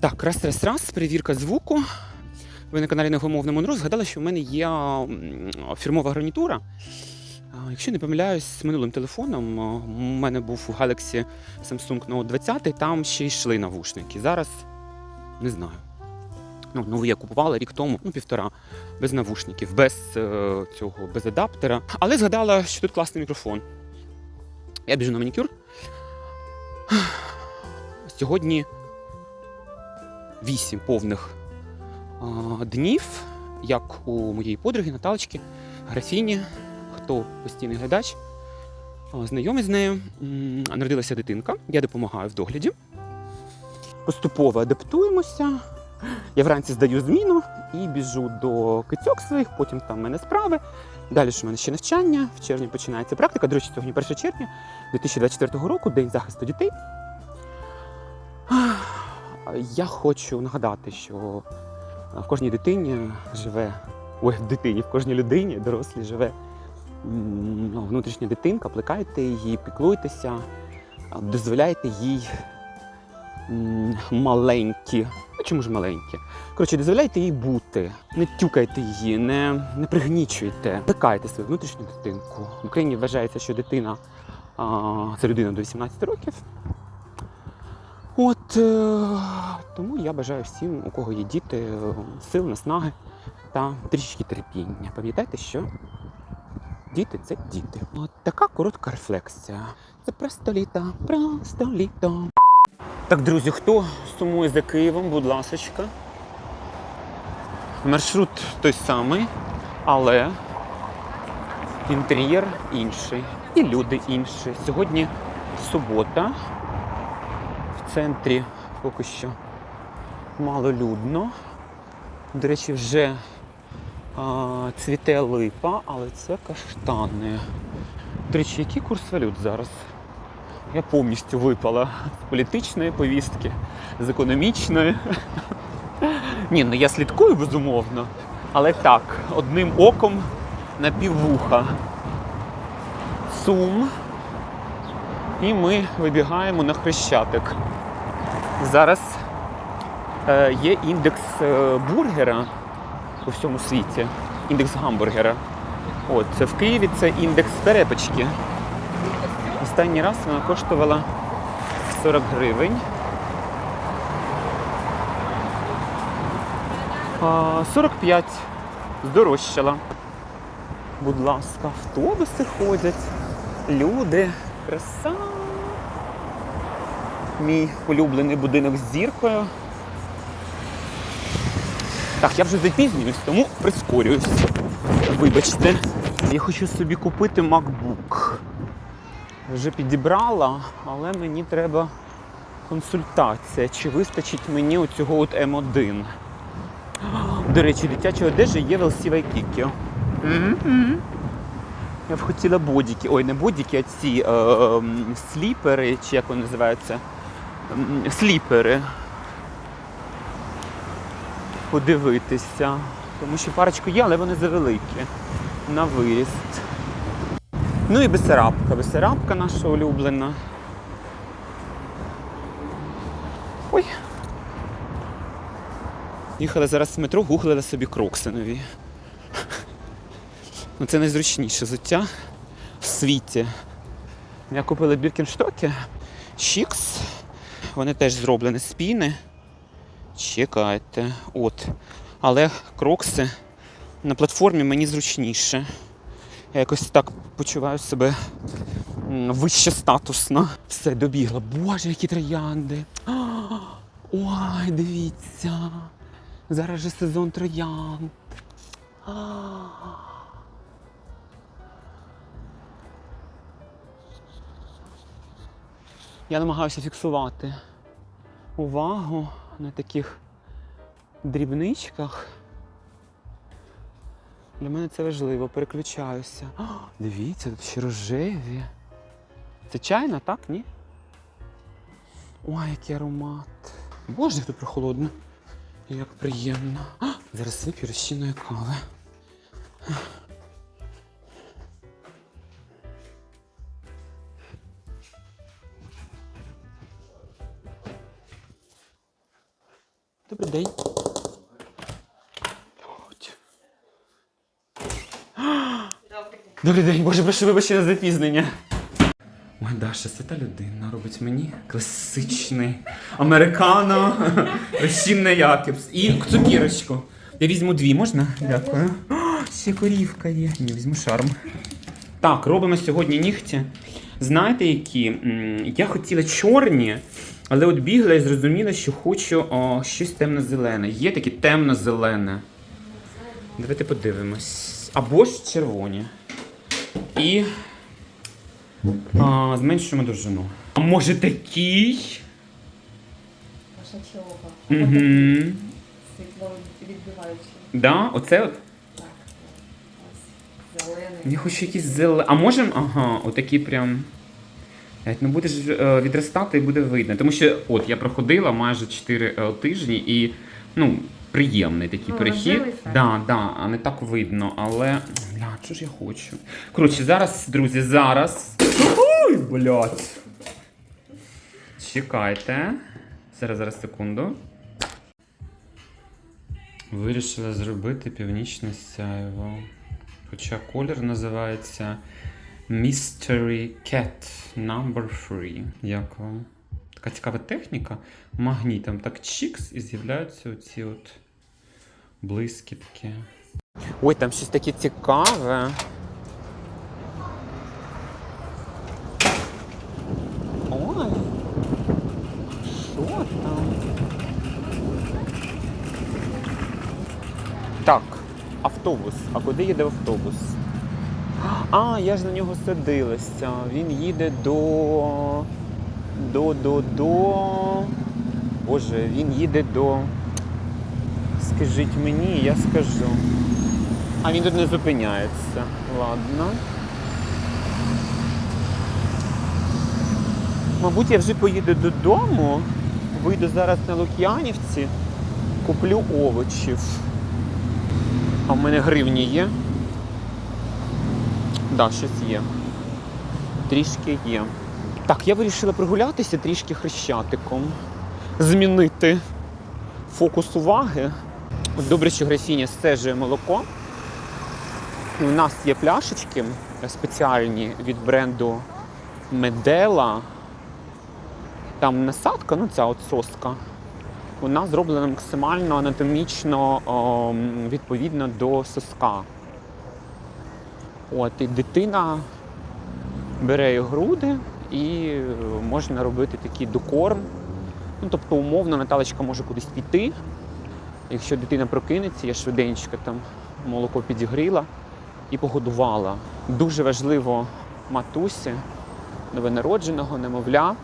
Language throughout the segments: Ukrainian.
Так, раз, раз, раз, перевірка звуку. Ви на каналі Негомовна Монро згадали, що в мене є фірмова гарнітура. Якщо не помиляюсь, з минулим телефоном у мене був у Galaxy Samsung Note 20, там ще йшли навушники. Зараз не знаю. Ну, нову я купувала рік тому, ну півтора, без навушників, без е, цього, без адаптера. Але згадала, що тут класний мікрофон. Я біжу на манікюр. Сьогодні вісім повних а, днів, як у моєї подруги Наталочки, графіні, хто постійний глядач, знайомий з нею, народилася дитинка. Я допомагаю в догляді. Поступово адаптуємося. Я вранці здаю зміну і біжу до кицьок своїх, потім там в мене справи. Далі ж у мене ще навчання. В червні починається практика. До речі, сьогодні 1 червня 2024 року, День захисту дітей. Я хочу нагадати, що в кожній дитині живе, ой, в дитині, в кожній людині, дорослій живе ну, внутрішня дитинка, плекайте її, піклуйтеся, дозволяйте їй маленькі. Ну, чому ж маленькі? Коротше, дозволяйте їй бути, не тюкайте її, не, не пригнічуйте, плекайте свою внутрішню дитинку. В Україні вважається, що дитина а, це людина до 18 років. От е, тому я бажаю всім, у кого є діти, сил, наснаги та трішечки терпіння. Пам'ятайте, що діти це діти. От така коротка рефлексія. Це просто літо, просто літо. Так, друзі, хто сумує за Києвом, будь ласочка. Маршрут той самий, але інтер'єр інший. І люди інші. Сьогодні субота. Центрі поки що малолюдно. До речі, вже а, цвіте липа, але це каштани. До речі, який курс валют зараз? Я повністю випала з політичної повістки, з економічної. Ні, ну я слідкую безумовно. Але так, одним оком на піввуха. Сум. І ми вибігаємо на хрещатик. Зараз е, є індекс е, бургера у всьому світі. Індекс гамбургера. От, це в Києві це індекс перепечки. Останній раз вона коштувала 40 гривень. 45 здорожчала. Будь ласка, автобуси ходять, люди, краса. Мій улюблений будинок з зіркою. Так, я вже запізнююсь, тому прискорююсь. Вибачте. Я хочу собі купити MacBook. Вже підібрала, але мені треба консультація. Чи вистачить мені оцього от М1? До речі, дитяча одежа є в LC Waikiki. Мгм. Я б хотіла бодіки. Ой, не бодіки, а ці е, ем, сліпери, чи як вони називаються? Сліпери. Подивитися. Тому що парочку є, але вони завеликі. На виріст. Ну і Бесарабка. Бесарабка наша улюблена. Ой. Їхала зараз в метро, гуглила собі крокси нові. Ну, це найзручніше взуття в світі. Я купила біркінштоки Чікс. Вони теж зроблені з піни. Чекайте. От. Але крокси на платформі мені зручніше. Я якось так почуваю себе вище статусно. Все, добігла. Боже, які троянди. Ой, дивіться. Зараз же сезон троянд. Я намагаюся фіксувати увагу на таких дрібничках. Для мене це важливо, переключаюся. А, дивіться, тут ще рожеві. Це чайна, так? Ні? Ой, який аромат. Боже, як тут прохолодно. Як приємно. А, зараз вип'ю розчинної кави. Добрий день. Добрий день, боже, прошу вибачення за запізнення. Ой, Даша, це та людина робить мені класичний американо, розчинне якіпс. І цукірочку. Я візьму дві, можна? Дякую. О, ще корівка є. Ні, візьму шарм. Так, робимо сьогодні нігті. Знаєте, які? Я хотіла чорні, але от бігла і зрозуміла, що хочу о, щось темно-зелене. Є таке темно-зелене. Давайте подивимось. Або ж червоні. І а, зменшуємо довжину. А може такий? Угу. Світло відбиваючи. Да, оце от. Так. Зелений. Я хочу якісь зелені. А можемо, ага, отакі прям. Навіть не буде ж е, відростати і буде видно. Тому що от я проходила майже 4 е, тижні і ну, приємний такий Ну, перехід. Да, да, а не так видно, але. Бля, що ж я хочу? Коротше, зараз, друзі, зараз. Ой, блядь. Чекайте. Зараз, зараз, секунду. Вирішила зробити північне сяйво. Хоча колір називається Mystery Cat Number 3. Як вам? Така цікава техніка. Магнітом так чікс і з'являються оці от блискітки. Ой, там щось таке цікаве. Ой. Що там? Так, автобус. А куди їде автобус? А, я ж на нього садилася. Він їде до. До, до, до. Боже, він їде до. Скажіть мені, я скажу. А він тут не зупиняється. Ладно. Мабуть, я вже поїду додому, вийду зараз на Лук'янівці, куплю овочів. А в мене гривні є? Да, щось є. Трішки є. Так, я вирішила прогулятися трішки хрещатиком. Змінити фокус уваги. Добре, що графіня стежує молоко. У нас є пляшечки спеціальні від бренду Медела. Там насадка, ну ця от соска, вона зроблена максимально анатомічно о, відповідно до соска. От, і дитина бере груди і можна робити такий докорм. Ну, тобто, умовно, Наталочка може кудись піти. Якщо дитина прокинеться, я швиденько там молоко підігріла і погодувала. Дуже важливо матусі новонародженого, немовля,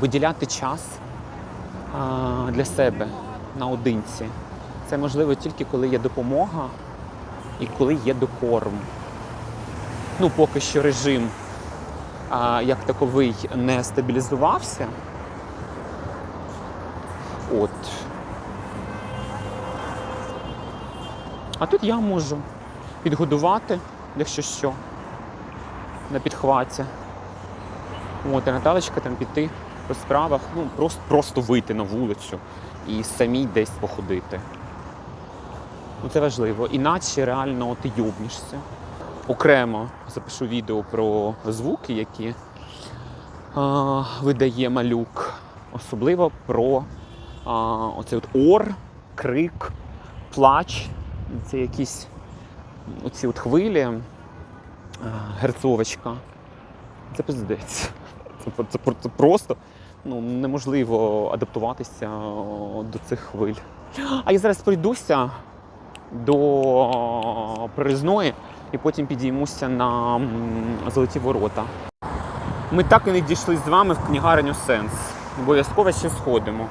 виділяти час для себе наодинці. Це можливо тільки коли є допомога і коли є докорм. Ну, поки що режим а, як таковий не стабілізувався. От. А тут я можу підгодувати, якщо що, на підхваті. От, і Наталечка там піти по справах, ну просто, просто вийти на вулицю і самій десь походити. Ну, це важливо. Іначе реально ти юбнішся. Окремо запишу відео про звуки, які а, видає малюк. Особливо про а, оцей от ор, крик, плач. Це якісь оці от хвилі, а, герцовочка. Це пиздець. Це, це, це, просто ну, неможливо адаптуватися до цих хвиль. А я зараз пройдуся до прирізної і потім підіймуся на золоті ворота. Ми так і не дійшли з вами в книгарню Сенс. Обов'язково ще сходимо.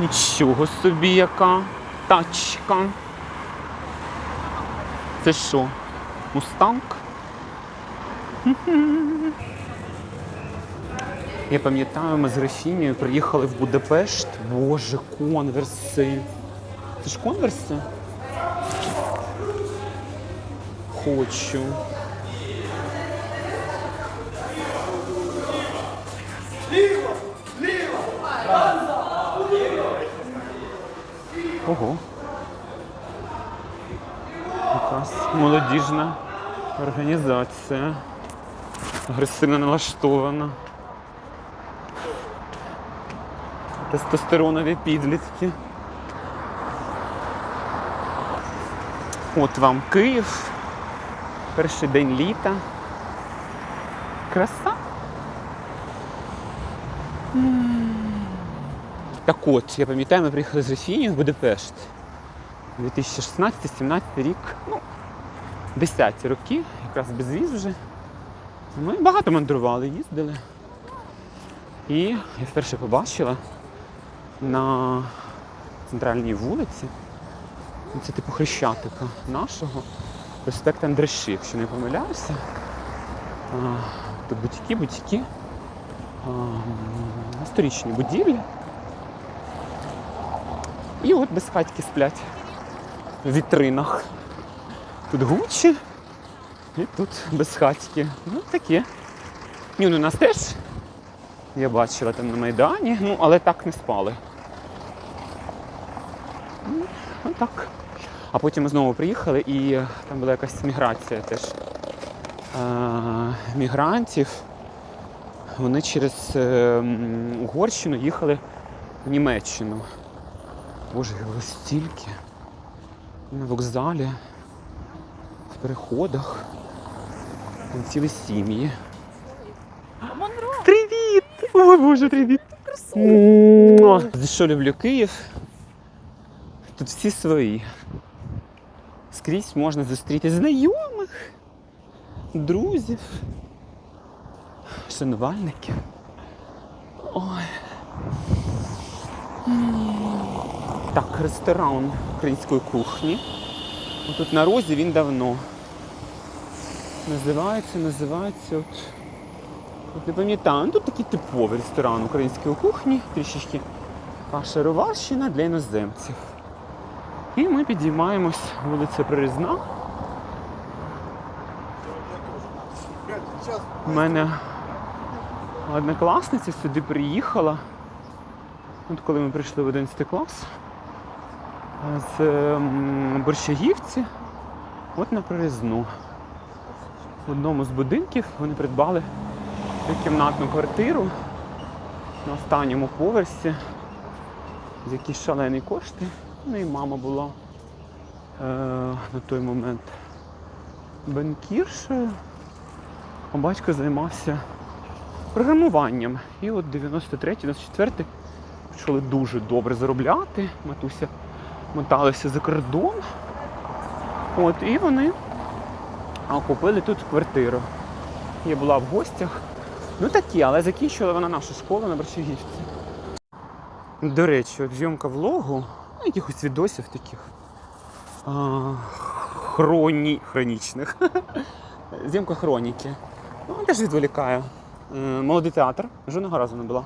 Нічого собі яка тачка. Це що? Мустанг? Я пам'ятаю, ми з Рефімією приїхали в Будапешт. Боже, конверси. Це ж конверси? Хочу. Ліво! Ліво! Ліво! Ліво! Ого. Якась молодіжна організація. Агресивно налаштована. Тестостеронові підлітки. От вам Київ. Перший день літа. Краса. Так от, я пам'ятаю, ми приїхали з Рефіні в Будапешт. 2016-17 рік. Ну, 10 роки, якраз без віз вже. Ми багато мандрували, їздили. І я вперше побачила на центральній вулиці. Це типу хрещатика нашого. Проспект Андраші, якщо не помиляюся. Тут бутіки, бутіки. Історичні будівлі. І от безхатьки сплять в вітринах. Тут Гуччі і тут безхатьки. Ну таке. Ні, ну нас теж я бачила там на Майдані, ну але так не спали. Ну, Отак. А потім ми знову приїхали і там була якась міграція теж е- мігрантів. Вони через е, Угорщину їхали в Німеччину. Боже, було стільки. На вокзалі, в переходах. Там цілі сім'ї. Привіт! Ой, Боже, привіт! За що люблю Київ? Тут всі свої. Скрізь можна зустріти знайомих, друзів, шанувальників. Ой. Так, ресторан української кухні. Тут на розі він давно. Називається, називається от. От не пам'ятаю, ну, тут такий типовий ресторан української кухні, трішечки каша-роварщина для іноземців. І ми підіймаємось вулиця Прирізна. У мене однокласниця сюди приїхала. От коли ми прийшли в 11 клас з ем, Борщагівці, от на Прирізну. В одному з будинків вони придбали кімнатну квартиру на останньому поверсі за якісь шалені кошти. Ну і мама була е, на той момент банкіршею, а батько займався програмуванням. І от 93-94 почали дуже добре заробляти. Матуся моталася за кордон. От, і вони купили тут квартиру. Я була в гостях. Ну такі, але закінчила вона нашу школу на Борщагівці. До речі, от зйомка влогу, ну, якихось відосів таких а, хроні... хронічних. Зйомка хроніки. Ну, теж відволікає. Е, Молодий театр, жодного разу не була.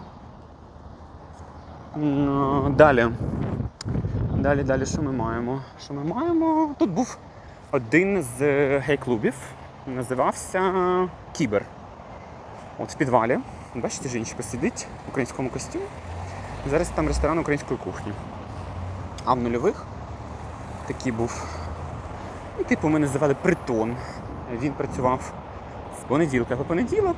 Далі. Далі, далі, що ми маємо? Що ми маємо? Тут був один з гей-клубів, називався Кібер. От в підвалі. Бачите, жіночка сидить в українському костюмі. Зараз там ресторан української кухні. А в нульових такий був. Ну, типу, ми називали притон. Він працював з понеділка по понеділок.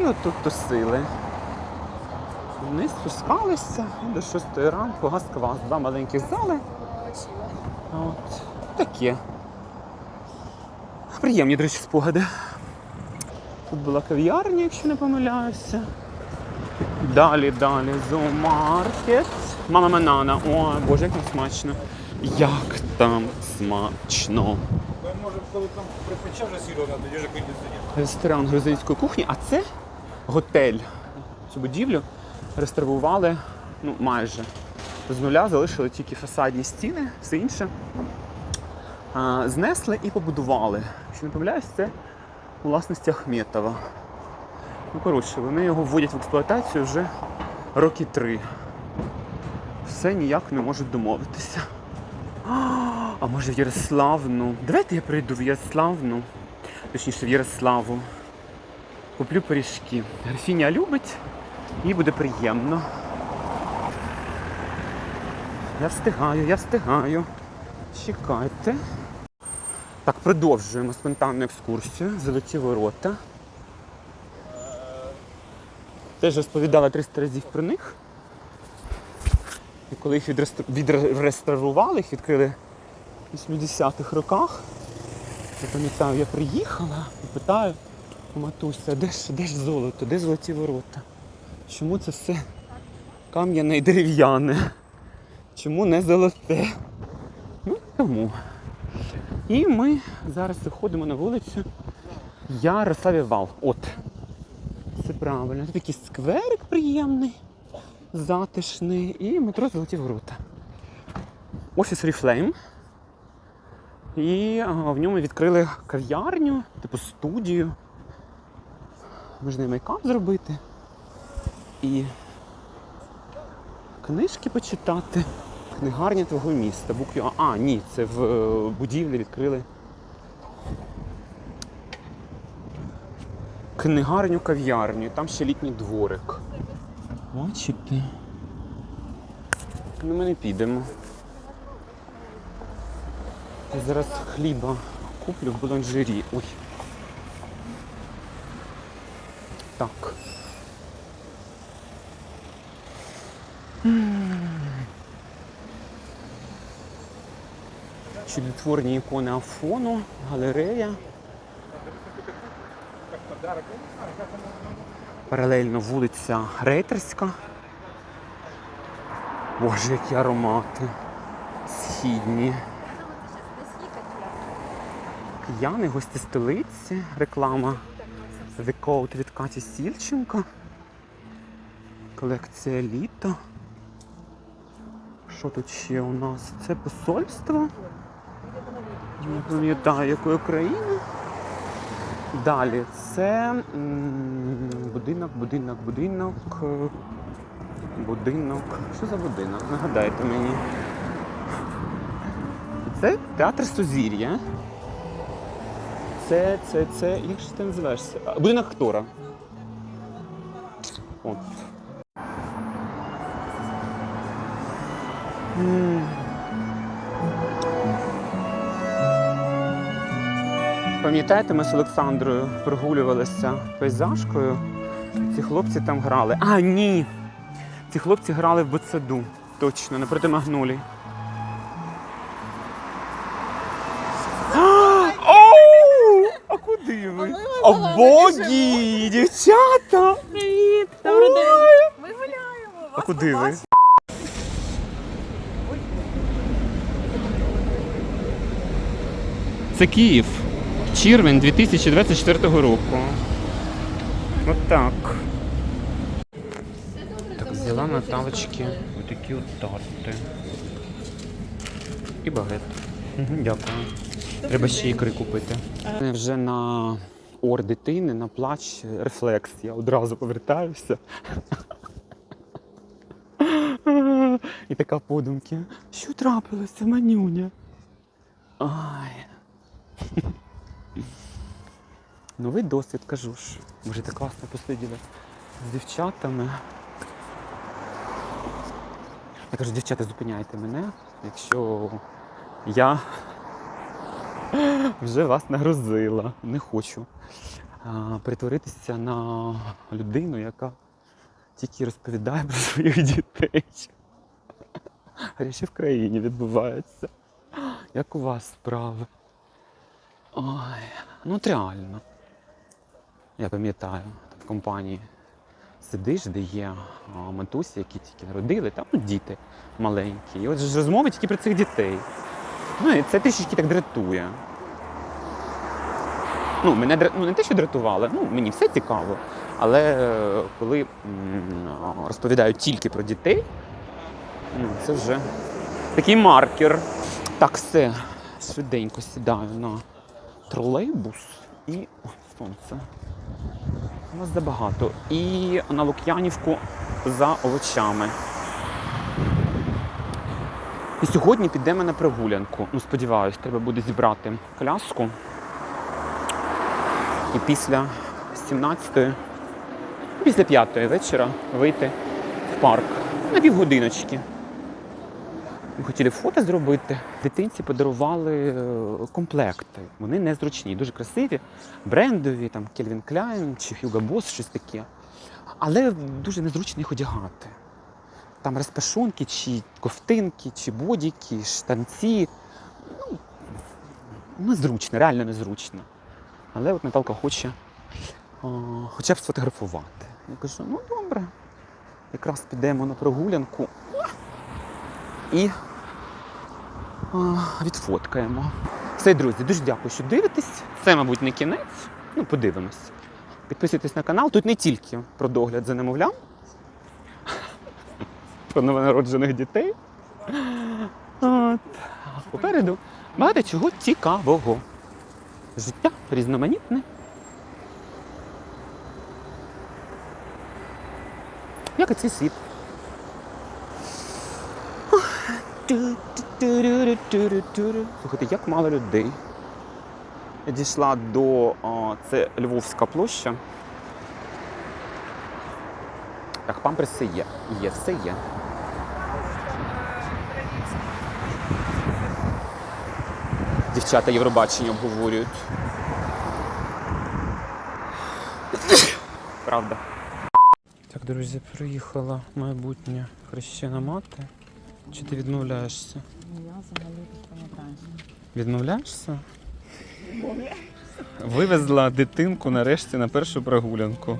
І от тут тусили. Вниз спускалися до 6 ранку, газ-квас, два маленьких зали. От. Таке. Приємні, до речі, спогади. Тут була кав'ярня, якщо не помиляюся. Далі, далі, зоомаркет. Мама Манана. О, боже, як там смачно. Як там смачно. Може, коли там припече вже сільона, тоді вже кондиціонер. Ресторан грузинської кухні, а це готель. Цю будівлю реставрували ну, майже. З нуля залишили тільки фасадні стіни, все інше. Знесли і побудували. Якщо не помиляюсь, це у власності Ахметова. Ну, коротше, вони його вводять в експлуатацію вже роки три. Все ніяк не можуть домовитися. А, може в Ярославну? Давайте я прийду в Ярославну, точніше в Ярославу. Куплю пиріжки. Графіня любить, їй буде приємно. Я встигаю, я встигаю. Чекайте. Так, продовжуємо спонтанну екскурсію. Золоті ворота. Теж розповідала 300 разів про них. І коли їх відреставрували, їх відкрили в 80-х роках. Я пам'ятаю, я приїхала і питаю у матуся, де ж, де ж золото, де золоті ворота? Чому це все кам'яне і дерев'яне? Чому не золоте? Ну, тому. І ми зараз виходимо на вулицю Ярославів Вал. От. Це правильно. Тут такий скверик приємний, затишний і метро Золоті Ворота. Офіс Oriflame. І в ньому відкрили кав'ярню, типу студію. Можна і мейкап зробити. І книжки почитати. Книгарня твого міста. Букві А. А, ні, це в е, будівлі відкрили. Книгарню кав'ярню, там ще літній дворик. Бачите? Ну ми не підемо. Я зараз хліба куплю в буланжері. Ой. Так. Чудотворні ікони Афону, галерея. Паралельно вулиця Рейтерська. Боже, які аромати. Східні. Кияни, гості столиці, реклама Coat від Каті Сільченко. Колекція літо. Що тут ще у нас? Це посольство. Не пам'ятаю, якої країни. Далі це будинок, будинок, будинок. Будинок. Що за будинок? Нагадайте мені. Це театр Сузір'я. Це, це, це. Як ж ти називаєшся? Будинок актора. От. Пам'ятаєте, ми з Олександрою прогулювалися пейзажкою. Ці хлопці там грали. А, ні! Ці хлопці грали в Боцаду. Точно, напроти Магнолій. Оу! А куди ви? О, боги! Дівчата! Привіт! Добрий день! Ми гуляємо! А куди ви? Це Київ. Червень 2024 року. От так. Взяла на тавочки отакі от тарти. І багет. Дякую. Треба ще ікри купити. Вже на ор дитини, на плач, рефлекс. Я одразу повертаюся. І така подумки. Що трапилося, манюня? Ай. Новий досвід, кажу ж. Може, так класно посиділи з дівчатами. Я кажу, дівчата, зупиняйте мене, якщо я вже вас нагрузила. Не хочу а, перетворитися на людину, яка тільки розповідає про своїх дітей. Що в країні відбувається? Як у вас справи? Ой, ну от реально. Я пам'ятаю, в компанії сидиш, де є матусі, які тільки народили, там ну, діти маленькі. І от ж розмови тільки про цих дітей. Ну, і це трішечки так дратує. Ну, мене ну, не те, що дратувало, ну, мені все цікаво. Але е, коли розповідають тільки про дітей, ну, це вже такий маркер. Так, все, швиденько сідаю на тролейбус і. О, сонце. У нас забагато. І на Лук'янівку за овочами. І сьогодні підемо на прогулянку. Ну, сподіваюсь, треба буде зібрати коляску. І після 17-ї, після 5-ї вечора вийти в парк на півгодиночки. Ми хотіли фото зробити. Дитинці подарували е, комплекти. Вони незручні, дуже красиві, брендові, там Calvin Klein чи Hugo Boss, щось таке. Але дуже незручно їх одягати. Там розпашонки, чи ковтинки, чи бодіки, штанці. Ну, незручно, реально незручно. Але от Наталка хоче о, хоча б сфотографувати. Я кажу, ну добре, якраз підемо на прогулянку і а, відфоткаємо. Все, друзі, дуже дякую, що дивитесь. Це, мабуть, не кінець. Ну, подивимось. Підписуйтесь на канал. Тут не тільки про догляд за немовлям, про новонароджених дітей. От. Попереду багато чого цікавого. Життя різноманітне. Як і цей світ. Слухайте, як мало людей. Я дійшла до це Львовська площа. Так, памперси є. Є, все є. Дівчата Євробачення обговорюють. Правда. Так, друзі, приїхала майбутня хрещена мати. Чи ти відмовляєшся? Я взагалі пам'ятаю. Відмовляєшся? Вивезла дитинку нарешті на першу прогулянку.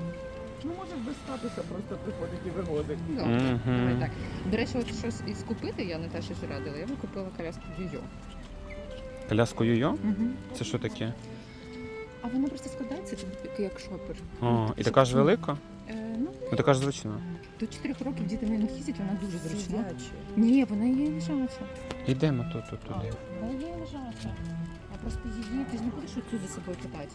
Ну, може без статуса просто приходить і виводить. Ну, Мгм. давай так. До речі, от щось із купити, я Наташі щось радила. Я би купила коляску Йо. Коляску йо Угу. Це що таке? А вона просто складається як шопер. О, і така ж велика? Ну, Ну така ж зручна. до 4 років діти на них їздять, вона дуже зручна. Ні, вона є лежача. Йдемо тут, тут, туди. Вона є лежача. А просто її, ти ж не будеш оцю за собою катати.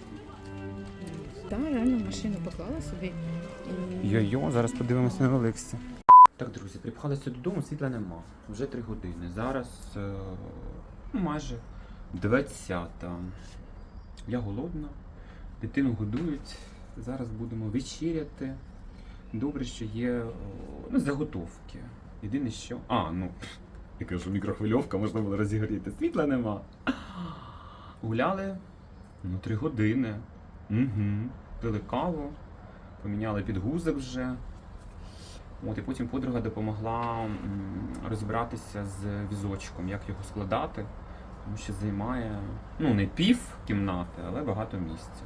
Так, реально в машину поклала собі. І... Йо-йо, зараз подивимося на Олексі. Так, друзі, припхалися додому, світла нема. Вже три години. Зараз е, ну, майже 20. Я голодна, дитину годують. Зараз будемо вечеряти. Добре, що є ну, заготовки. Єдине що. А, ну. Я кажу, мікрохвильовка, можна було розігріти. Світла нема. Гуляли ну, три години. Угу. Пили каву поміняли підгузок вже. От, і потім подруга допомогла розібратися з візочком, як його складати, тому що займає ну, не пів кімнати, але багато місця.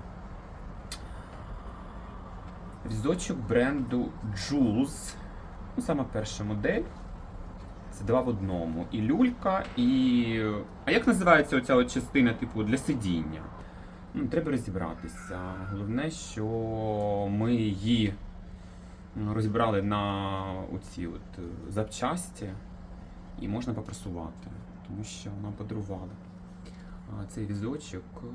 Візочок бренду Jules. Ну, саме перша модель. Це два в одному. І люлька, і. А як називається оця от частина, типу, для сидіння? Ну, треба розібратися. Головне, що ми її м, розібрали на оці от е, запчасті і можна попрасувати, тому що нам подарували а, цей візочок. е,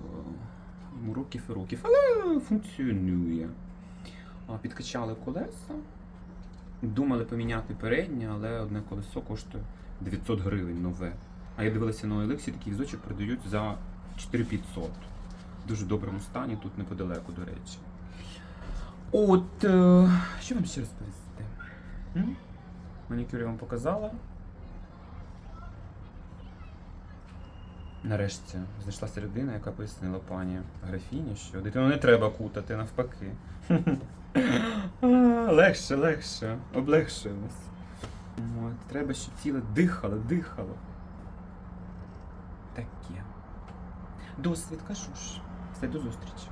Йому років і років, але функціонує. Підкачали колеса. Думали поміняти переднє, але одне колесо коштує 900 гривень нове. А я дивилася на OLX, такий візочок продають за 4500 в дуже доброму стані, тут неподалеку, до речі. От, е, що вам ще розповісти? Манікюр я вам показала. Нарешті знайшлася людина, яка пояснила пані графіні, що дитину не треба кутати навпаки. Легше, легше, облегшуємось. Треба, щоб тіло дихало, дихало. Таке. Досвід, кажу ж. Все, до зустрічі.